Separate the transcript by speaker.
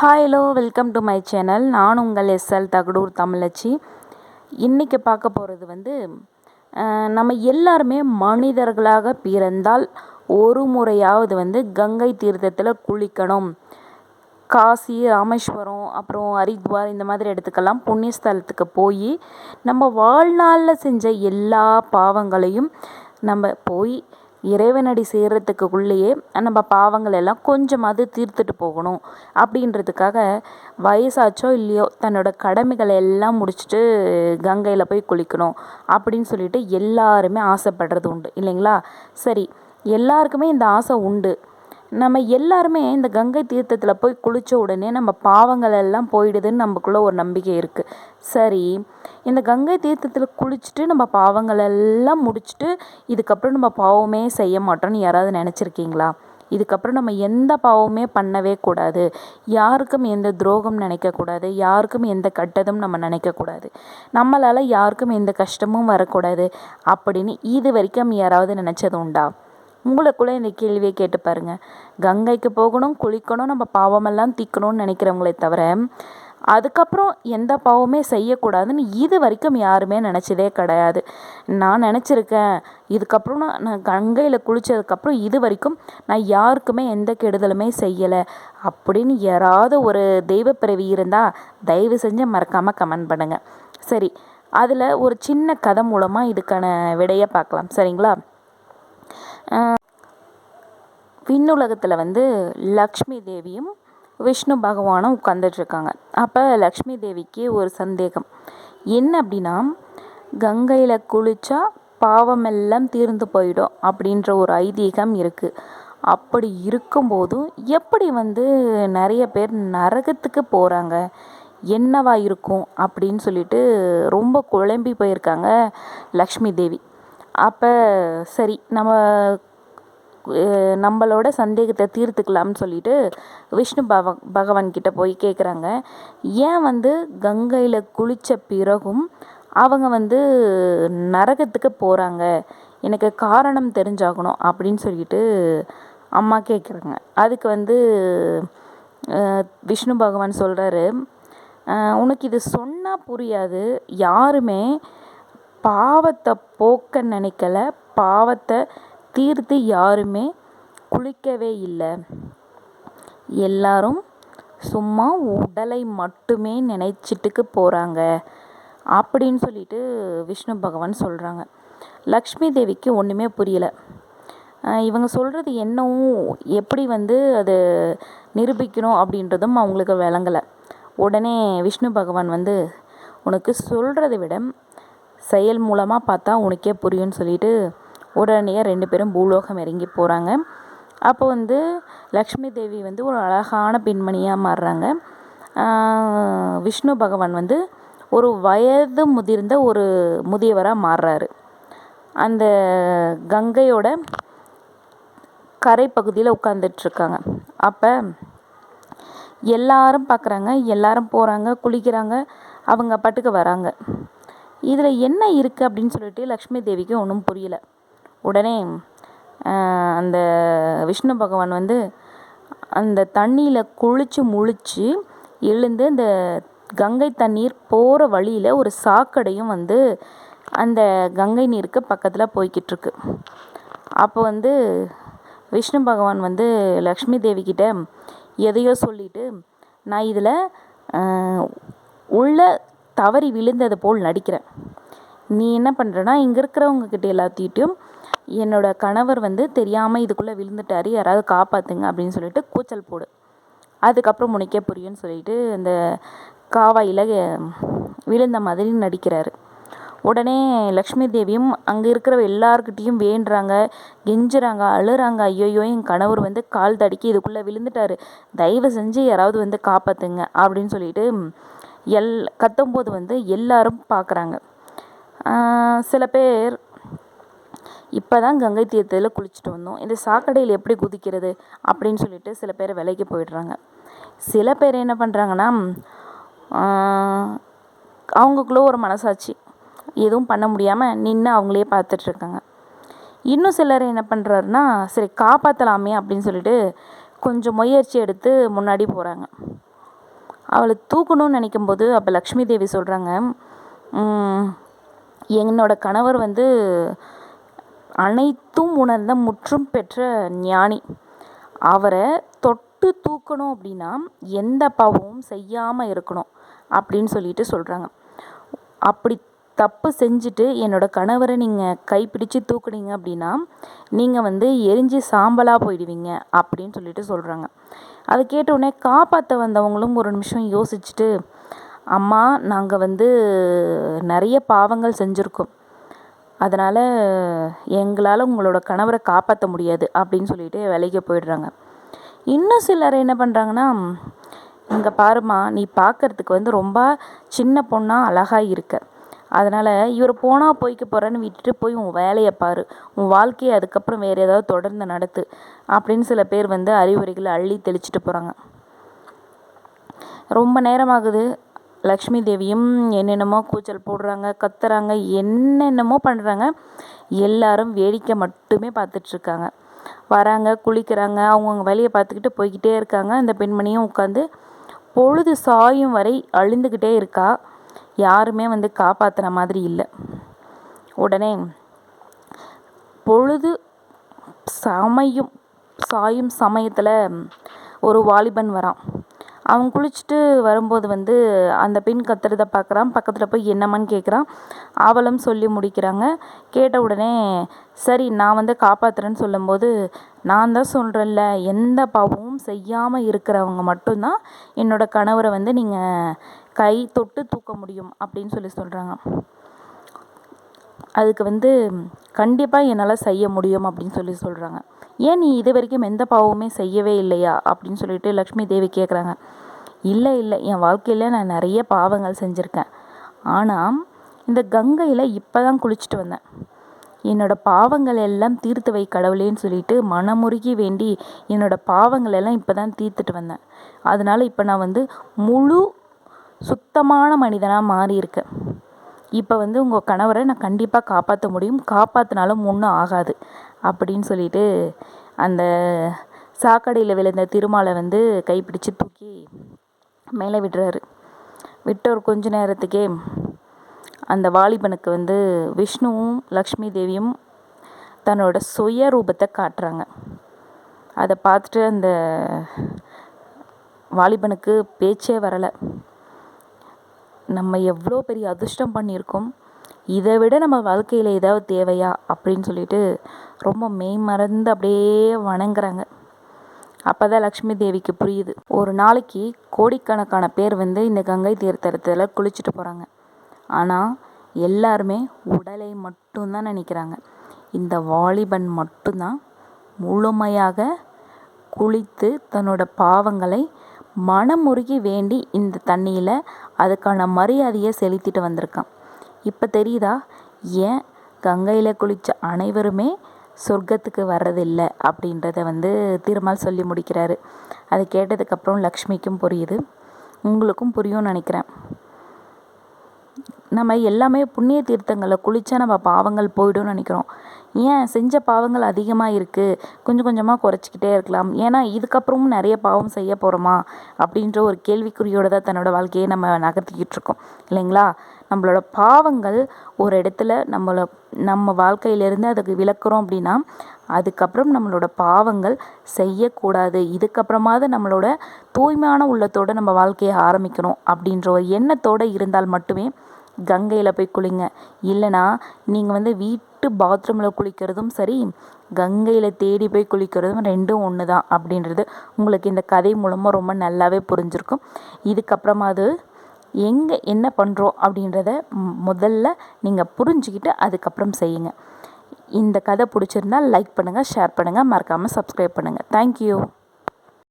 Speaker 1: Hi hello welcome to my channel நான் உங்கள் SL Thagadur தமிழச்சி. இன்றைக்கி பார்க்க போகிறது வந்து நம்ம எல்லாருமே மனிதர்களாக பிறந்தால் ஒரு முறையாவது வந்து கங்கை தீர்த்தத்தில் குளிக்கணும். காசி ராமேஸ்வரம் அப்புறம் ஹரித்வார் இந்த மாதிரி இடத்துக்கெல்லாம் புண்ணிய ஸ்தலத்துக்கு போய் நம்ம வாழ்நாளில் செஞ்ச எல்லா பாவங்களையும் நம்ம போய் இறைவனடி சேர்றதுக்குள்ளேயே நம்ம பாவங்கள் எல்லாம் கொஞ்சமாவது தீர்த்துட்டு போகணும். அப்படின்றதுக்காக வயசாச்சோ இல்லையோ தன்னோட கடமைகளை எல்லாம் முடிச்சுட்டு கங்கையில் போய் குளிக்கணும் அப்படின்னு சொல்லிட்டு எல்லாருமே ஆசைப்படுறது உண்டு. இல்லைங்களா? சரி எல்லாருக்குமே இந்த ஆசை உண்டு. நம்ம எல்லாருமே இந்த கங்கை தீர்த்தத்தில் போய் குளித்த உடனே நம்ம பாவங்கள் எல்லாம் போயிடுதுன்னு நமக்குள்ள ஒரு நம்பிக்கை இருக்குது சரி இந்த கங்கை தீர்த்தத்தில் குளிச்சுட்டு நம்ம பாவங்கள் எல்லாம் முடிச்சுட்டு இதுக்கப்புறம் நம்ம பாவமே செய்ய மாட்டோம்னு யாராவது நினச்சிருக்கீங்களா? இதுக்கப்புறம் நம்ம எந்த பாவமே பண்ணவே கூடாது. யாருக்கும் எந்த துரோகம் நினைக்கக்கூடாது யாருக்கும் எந்த கட்டதும் நம்ம நினைக்கக்கூடாது நம்மளால் யாருக்கும் எந்த கஷ்டமும் வரக்கூடாது. அப்படின்னு இது வரைக்கும் யாராவது நினச்சது உண்டா? உங்களுக்குள்ளே இந்த கேள்வியை கேட்டு பாருங்கள் கங்கைக்கு போகணும் குளிக்கணும் நம்ம பாவமெல்லாம் தீக்கணும்னு நினைக்கிறவங்களே தவிர அதுக்கப்புறம் எந்த பாவமே செய்யக்கூடாதுன்னு இது வரைக்கும் யாருமே நினச்சதே கிடையாது. நான் நினச்சிருக்கேன் இதுக்கப்புறம் நான் நான் கங்கையில் குளித்ததுக்கப்புறம் இது வரைக்கும் நான் யாருக்குமே எந்த கெடுதலுமே செய்யலை. அப்படின்னு யாராவது ஒரு தெய்வப்பிறவி இருந்தால் தயவு செஞ்சு மறக்காமல் கமெண்ட் பண்ணுங்கள் சரி அதில் ஒரு சின்ன கதை மூலமாக இதுக்கான விடையை பார்க்கலாம். சரிங்களா? விண்ணுலகத்தில் வந்து லக்ஷ்மி தேவியும் விஷ்ணு பகவானும் உட்காந்துட்ருக்காங்க அப்போ லக்ஷ்மி தேவிக்கு ஒரு சந்தேகம். என்ன அப்படின்னா கங்கையில் குளித்தா பாவமெல்லாம் தீர்ந்து போயிடும் அப்படின்ற ஒரு ஐதீகம் இருக்குது அப்படி இருக்கும்போதும் எப்படி வந்து நிறைய பேர் நரகத்துக்கு போகிறாங்க என்னவா இருக்கும் அப்படின்னு சொல்லிட்டு ரொம்ப குழம்பி போயிருக்காங்க லக்ஷ்மி தேவி. அப்போ சரி நம்ம நம்மளோட சந்தேகத்தை தீர்த்துக்கலாம்னு சொல்லிட்டு விஷ்ணு பவ பகவான்கிட்ட போய் கேட்குறாங்க ஏன் வந்து கங்கையில் குளித்த பிறகும் அவங்க வந்து நரகத்துக்கு போகிறாங்க எனக்கு காரணம் தெரிஞ்சாகணும் அப்படின்னு சொல்லிட்டு அம்மா கேட்குறாங்க அதுக்கு வந்து விஷ்ணு பகவான் சொல்கிறாரு உனக்கு இது சொன்னால் புரியாது. யாருமே பாவத்தை போக்க நினைக்கல பாவத்தை தீர்த்து யாருமே குளிக்கவே இல்லை. எல்லாரும் சும்மா உடலை மட்டுமே நினைச்சிட்டுக்கு போகிறாங்க அப்படின்னு சொல்லிட்டு விஷ்ணு பகவான் சொல்கிறாங்க லக்ஷ்மி தேவிக்கு ஒன்றுமே புரியலை. இவங்க சொல்கிறது என்னவும் எப்படி வந்து அது நிரூபிக்கணும் அப்படின்றதும் அவங்களுக்கு விளங்கலை. உடனே விஷ்ணு பகவான் வந்து உனக்கு சொல்கிறத விட செயல் மூலமாக பார்த்தா உனக்கே புரியும்னு சொல்லிட்டு உடனே ரெண்டு பேரும் பூலோகம் இறங்கி போகிறாங்க அப்போ வந்து லக்ஷ்மி தேவி வந்து ஒரு அழகான பெண்மணியாக மாறுறாங்க. விஷ்ணு பகவான் வந்து ஒரு வயது முதிர்ந்த ஒரு முதியவராக மாறுறாரு. அந்த கங்கையோட கரை பகுதியில் உட்காந்துட்ருக்காங்க அப்போ எல்லாரும் பார்க்குறாங்க எல்லாரும் போகிறாங்க குளிக்கிறாங்க அவங்க பாட்டுக்கு வராங்க. இதில் என்ன இருக்குது அப்படின்னு சொல்லிட்டு லக்ஷ்மி தேவிக்கு ஒன்றும் புரியல. உடனே அந்த விஷ்ணு பகவான் வந்து அந்த தண்ணியில் குளித்து முழிச்சு எழுந்து அந்த கங்கை தண்ணீர் போகிற வழியில் ஒரு சாக்கடையும் வந்து அந்த கங்கை நீருக்கு பக்கத்தில் போய்கிட்டுருக்கு அப்போ வந்து விஷ்ணு பகவான் வந்து லக்ஷ்மி தேவிக்கிட்ட எதையோ சொல்லிட்டு நான் இதில் உள்ள தவறி விழுந்தது போல் நடிக்கிறேன். நீ என்ன பண்ணுறனா இங்கே இருக்கிறவங்கக்கிட்ட எல்லாத்திட்டையும் என்னோடய கணவர் வந்து தெரியாமல் இதுக்குள்ளே விழுந்துட்டார் யாராவது காப்பாற்றுங்க அப்படின்னு சொல்லிட்டு கூச்சல் போடு. அதுக்கப்புறம் உனக்கே புரியும்னு சொல்லிட்டு அந்த காவாயில் விழுந்த மாதிரி நடிக்கிறாரு. உடனே லக்ஷ்மி தேவியும் அங்கே இருக்கிற எல்லார்கிட்டேயும் வேண்டுறாங்க கெஞ்சுறாங்க அழுறாங்க. ஐயோயோ என் கணவர் வந்து கால் தடுக்கி இதுக்குள்ளே விழுந்துட்டாரு. தயவு செஞ்சு யாராவது வந்து காப்பாற்றுங்க அப்படின்னு சொல்லிட்டு எல் கத்தும்போது வந்து எல்லாரும் பார்க்குறாங்க சில பேர் இப்போ தான் கங்கை தீர்த்தத்தில் குளிச்சுட்டு வந்தோம். இந்த சாக்கடையில் எப்படி குதிக்கிறது அப்படின்னு சொல்லிட்டு சில பேர் விலைக்கு போயிடுறாங்க. சில பேர் என்ன பண்ணுறாங்கன்னா அவங்களுக்குள்ள ஒரு மனசாட்சி. எதுவும் பண்ண முடியாமல் நின்று அவங்களே பார்த்துட்ருக்காங்க இன்னும் சிலர் என்ன பண்ணுறாருன்னா சரி காப்பாற்றலாமே அப்படின்னு சொல்லிட்டு கொஞ்சம் முயற்சி எடுத்து முன்னாடி போகிறாங்க அவளை தூக்கணும்னு நினைக்கும்போது அப்போ லக்ஷ்மி தேவி சொல்கிறாங்க என்னோட கணவர் வந்து அனைத்தும் உணர்ந்த முற்றும் பெற்ற ஞானி. அவரை தொட்டு தூக்கணும் அப்படின்னா எந்த பாவமும் செய்யாமல் இருக்கணும் அப்படின்னு சொல்லிட்டு சொல்கிறாங்க அப்படி தப்பு செஞ்சுட்டு என்னோடய கணவரை நீங்கள் கைப்பிடிச்சு தூக்குனீங்க அப்படின்னா நீங்கள் வந்து எரிஞ்சு சாம்பலாக போயிடுவீங்க அப்படின்னு சொல்லிட்டு சொல்கிறாங்க அதை கேட்டவுடனே காப்பாற்ற வந்தவங்களும் ஒரு நிமிஷம் யோசிச்சுட்டு அம்மா நாங்கள் வந்து நிறைய பாவங்கள் செஞ்சுருக்கோம். அதனால் எங்களால் உங்களோட கணவரை காப்பாற்ற முடியாது அப்படின்னு சொல்லிட்டு விலைக்கு போயிடுறாங்க. இன்னும் சிலர் என்ன பண்ணுறாங்கன்னா இங்கே பாருமா நீ பார்க்குறதுக்கு வந்து ரொம்ப சின்ன பொண்ணாக அழகாக இருக்க. அதனால் இவர் போனால் போய்க்க போகிறேன்னு விட்டுட்டு போய் உன் வேலையை பாரு. உன் வாழ்க்கையை அதுக்கப்புறம் வேறு ஏதாவது தொடர்ந்து நடத்து. அப்படின்னு சில பேர் வந்து அறிவுரைகளை அள்ளி தெளிச்சிட்டு போகிறாங்க ரொம்ப நேரமாகுது. லக்ஷ்மி தேவியும் என்னென்னமோ கூச்சல் போடுறாங்க கத்துறாங்க என்னென்னமோ பண்ணுறாங்க எல்லாரும் வேடிக்கை மட்டுமே பார்த்துட்ருக்காங்க வராங்க குளிக்கிறாங்க அவங்கவுங்க வேலையை பார்த்துக்கிட்டு போய்கிட்டே இருக்காங்க. அந்த பெண்மணியும் உட்காந்து பொழுது சாயும் வரை அழிந்துக்கிட்டே இருக்கா. யாருமே வந்து காப்பாற்றுன மாதிரி இல்லை. உடனே பொழுது சமையும் சாயும் சமயத்தில் ஒரு வாலிபன் வரான். அவன் குளிச்சுட்டு வரும்போது வந்து அந்த பெண் கத்துறத பார்க்குறான் பக்கத்தில் போய் என்னம்மான்னு கேட்குறான் அவளும் சொல்லி முடிக்கிறாங்க. கேட்ட உடனே சரி நான் வந்து காப்பாற்றுறேன்னு சொல்லும்போது நான் தான் சொல்கிறேன்ல எந்த பாவமும் செய்யாமல் இருக்கிறவங்க மட்டும்தான் என்னோடய கணவரை வந்து நீங்கள் கை தொட்டு தூக்க முடியும் அப்படின்னு சொல்லி சொல்கிறாங்க அதுக்கு வந்து கண்டிப்பாக என்னால் செய்ய முடியும் அப்படின்னு சொல்லி சொல்கிறாங்க ஏன் நீ இது வரைக்கும் எந்த பாவமுமே செய்யவே இல்லையா? அப்படின்னு சொல்லிட்டு லக்ஷ்மி தேவி கேட்குறாங்க இல்லை இல்லை. என் வாழ்க்கையில் நான் நிறைய பாவங்கள் செஞ்சுருக்கேன். ஆனால் இந்த கங்கையில் இப்போ தான் குளிச்சுட்டு வந்தேன். என்னோடய பாவங்கள் எல்லாம் தீர்த்து வை கடவுளேன்னு சொல்லிட்டு மனமுருகி வேண்டி என்னோடய பாவங்கள் எல்லாம் இப்போ தான் தீர்த்துட்டு வந்தேன். அதனால் இப்போ நான் வந்து முழு சுத்தமான மனிதனாக மாறியிருக்கேன் இப்போ வந்து உங்கள் கணவரை நான் கண்டிப்பாக காப்பாற்ற முடியும். காப்பாற்றினாலும் ஒன்றும் ஆகாது. அப்படின்னு சொல்லிட்டு அந்த சாக்கடையில் விழுந்த திருமாலை வந்து கைப்பிடிச்சு தூக்கி மேலே விடுறாரு. விட்ட ஒரு கொஞ்ச நேரத்துக்கே அந்த வாலிபனுக்கு வந்து விஷ்ணுவும் லக்ஷ்மி தேவியும் தன்னோட சுய ரூபத்தை காட்டுறாங்க. அதை பார்த்துட்டு அந்த வாலிபனுக்கு பேச்சே வரலை. நம்ம எவ்வளோ பெரிய அதிர்ஷ்டம் பண்ணியிருக்கோம் இதை விட நம்ம வாழ்க்கையில் ஏதாவது தேவையா அப்படின்னு சொல்லிட்டு ரொம்ப மெய் மறந்து அப்படியே வணங்குறாங்க. அப்போ தான் லக்ஷ்மி தேவிக்கு புரியுது. ஒரு நாளைக்கு கோடிக்கணக்கான பேர் வந்து இந்த கங்கை தீர்த்தத்தில் குளிச்சுட்டு போகிறாங்க ஆனால் எல்லாருமே உடலை மட்டும்தான் நினைக்கிறாங்க. இந்த வாலிபன் மட்டும்தான் முழுமையாக குளித்து தன்னோட பாவங்களை மனமுருகி வேண்டி இந்த தண்ணியில் அதுக்கான மரியாதையை செலுத்திட்டு வந்திருக்கான். இப்போ தெரியுதா? ஏன் கங்கையில் குளித்த அனைவருமே சொர்க்கத்துக்கு வர்றதில்லை அப்படின்றத வந்து திருமால் சொல்லி முடிக்கிறாரு. அதை கேட்டதுக்கப்புறம் லக்ஷ்மிக்கும் புரியுது. உங்களுக்கும் புரியும்னு நினைக்கிறேன். நம்ம எல்லாமே புண்ணிய தீர்த்தங்களில் குளித்தா நம்ம பாவங்கள் போய்டும்னு நினைக்கிறோம். ஏன் செஞ்ச பாவங்கள் அதிகமாக இருக்குது கொஞ்சம் கொஞ்சமாக குறைச்சிக்கிட்டே இருக்கலாம். ஏன்னா இதுக்கப்புறமும் நிறைய பாவம் செய்ய போகிறோமா அப்படின்ற ஒரு கேள்விக்குறியோடு தான் தன்னோட வாழ்க்கையை நம்ம நகர்த்திக்கிட்டு இருக்கோம். இல்லைங்களா? நம்மளோட பாவங்கள் ஒரு இடத்துல நம்மளை நம்ம வாழ்க்கையிலேருந்து அதுக்கு விளக்குறோம் அப்படின்னா அதுக்கப்புறம் நம்மளோட பாவங்கள் செய்யக்கூடாது. இதுக்கப்புறமாவது நம்மளோட தூய்மையான உள்ளத்தோடு நம்ம வாழ்க்கையை ஆரம்பிக்கணும் அப்படின்ற ஒரு எண்ணத்தோடு இருந்தால் மட்டுமே கங்கையில் போய் குளிங்க. இல்லைனா நீங்கள் வந்து வீட் வீட்டு பாத்ரூமில் குளிக்கிறதும் சரி கங்கையில் தேடி போய் குளிக்கிறதும் ரெண்டும் ஒன்று தான் அப்படின்றது உங்களுக்கு இந்த கதை மூலமாக ரொம்ப நல்லாவே புரிஞ்சிருக்கும். இதுக்கப்புறமா அது எங்கே என்ன பண்ணுறோம் அப்படின்றத முதல்ல நீங்கள் புரிஞ்சுக்கிட்டு அதுக்கப்புறம் செய்யுங்க. இந்த கதை பிடிச்சிருந்தால் லைக் பண்ணுங்கள் ஷேர் பண்ணுங்கள் மறக்காமல் சப்ஸ்கிரைப் பண்ணுங்கள் தேங்க்யூ